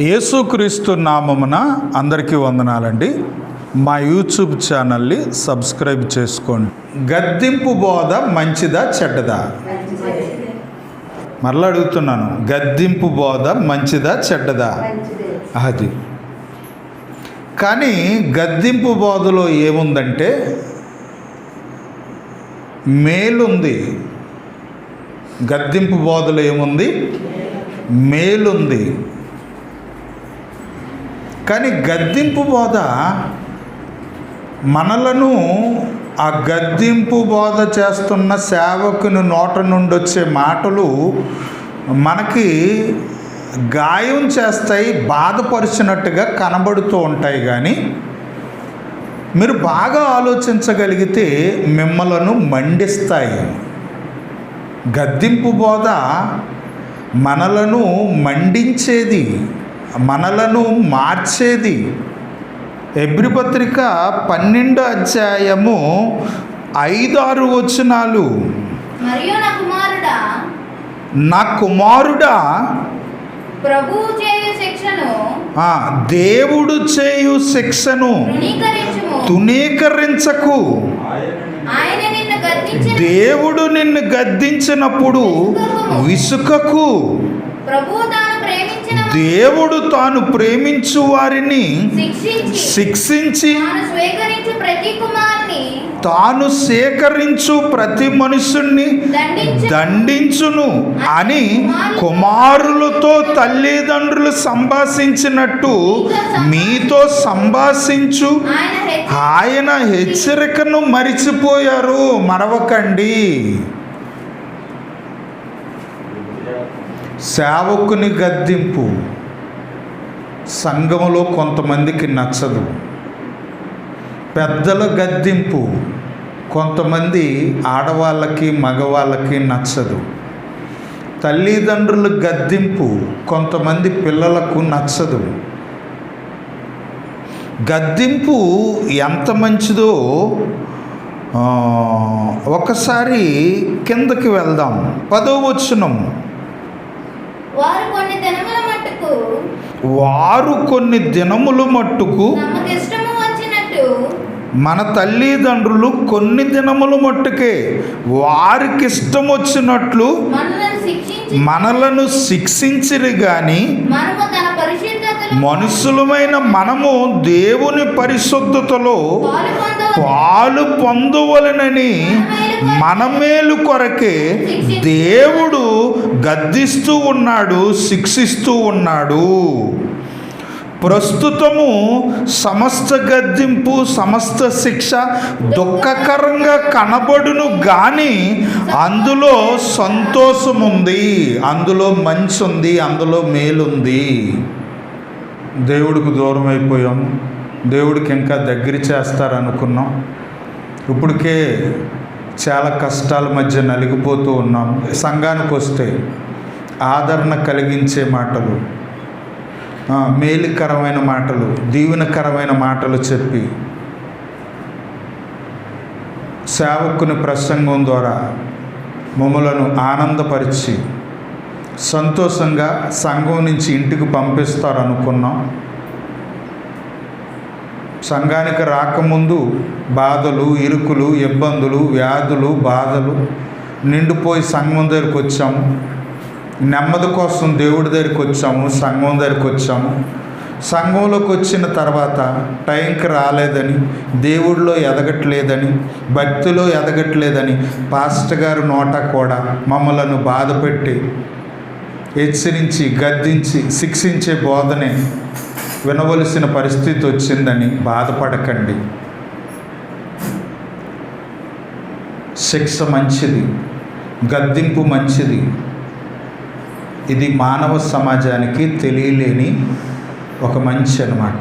యేసుక్రీస్తు నామమున అందరికీ వందనాలండి. మా యూట్యూబ్ ఛానల్ని సబ్స్క్రైబ్ చేసుకోండి. గద్దింపు బోధ మంచిదా చెడ్డదా? మరలా అడుగుతున్నాను. గద్దింపు బోధ మంచిదా చెడ్డదా? అది. కానీ గద్దింపు బోధలో ఏముందంటే మేలుంది. గద్దింపు బోధలో ఏముంది? మేలుంది. కానీ గద్దింపు బోధ మనలను ఆ గద్దింపు బోధ చేస్తున్న సేవకుని నోట నుండి వచ్చే మాటలు మనకి గాయం చేస్తాయి బాధపరిచినట్టుగా కనబడుతూ ఉంటాయి కానీ మీరు బాగా ఆలోచించగలిగితే మిమ్మలను మండిస్తాయి. గద్దింపు బోధ మనలను మండించేది మనలను మార్చేది. ఎబ్రి పత్రిక పన్నెండు అధ్యాయము ఐదారు వచనాలు. నా కుమారుడా? చేయు శిక్షను దేవుడు చేయు శిక్షను తునీకరించకు దేవుడు నిన్ను గద్దించినప్పుడు విసుకకు ప్రేమించిన దేవుడు తాను ప్రేమించు వారిని శిక్షించి తాను సేకరించు ప్రతి మనుషుణ్ణి దండించు దండించును అని కుమారులతో తల్లిదండ్రులు సంభాషించినట్టు మీతో సంభాషించు. ఆయన హెచ్చరికను మరిచిపోయారు. మరవకండి. సేవకుని గద్దింపు. సంఘంలో కొంతమందికి నచ్చదు. పెద్దల గద్దింపు. కొంతమంది ఆడవాళ్ళకి మగవాళ్ళకి నచ్చదు. తల్లిదండ్రుల గద్దింపు. కొంతమంది పిల్లలకు నచ్చదు. గద్దింపు ఎంత మంచిదో ఒకసారి కిందకి వెళ్దాం. పదో వచనం. వారు కొన్ని దినముల మట్టుకు వారు కొన్ని దినములు మట్టుకు వచ్చినట్టు మన తల్లిదండ్రులు కొన్ని దినములు మట్టుకే వారికి ఇష్టం వచ్చినట్లు మనలను శిక్షించి మనలను శిక్షించిరి కానీ మనుషులమైన మనము దేవుని పరిశుద్ధతలో పాలు పొందవలనని మన మేలు కొరకే దేవుడు గద్దిస్తూ ఉన్నాడు శిక్షిస్తూ ఉన్నాడు. ప్రస్తుతము సమస్త గద్దింపు సమస్త శిక్ష దుఃఖకరంగా కనబడును కానీ అందులో సంతోషం ఉంది అందులో మంచి ఉంది అందులో మేలుంది. దేవుడికి దూరం అయిపోయాం దేవుడికి ఇంకా దగ్గర చేస్తారనుకున్నాం. ఇప్పటికే చాలా కష్టాల మధ్య నలిగిపోతూ ఉన్నాం. సంఘానికి వస్తే ఆదరణ కలిగించే మాటలు మేలుకరమైన మాటలు దీవెనకరమైన మాటలు చెప్పి సేవకుని ప్రసంగం ద్వారా మమ్మలను ఆనందపరిచి సంతోషంగా సంఘం నుంచి ఇంటికి పంపిస్తారనుకున్నాం. సంఘానికి రాకముందు బాధలు ఇరుకులు ఇబ్బందులు వ్యాధులు బాధలు నిండిపోయి సంఘం దగ్గరికి వచ్చాము. నెమ్మది కోసం దేవుడి దగ్గరికి వచ్చాము సంఘం దగ్గరికి వచ్చాము. సంఘంలోకి వచ్చిన తర్వాత టైంకి రాలేదని దేవుడిలో ఎదగట్లేదని భక్తిలో ఎదగట్లేదని పాస్టర్ గారు నోట కూడా మమ్మలను బాధపెట్టి హెచ్చరించి గద్దించి శిక్షించే బోధనే వినవలసిన పరిస్థితి వచ్చిందని బాధపడకండి. శిక్ష మంచిది గద్దింపు మంచిది. ఇది మానవ సమాజానికి తెలియలేని ఒక మంచి అన్నమాట.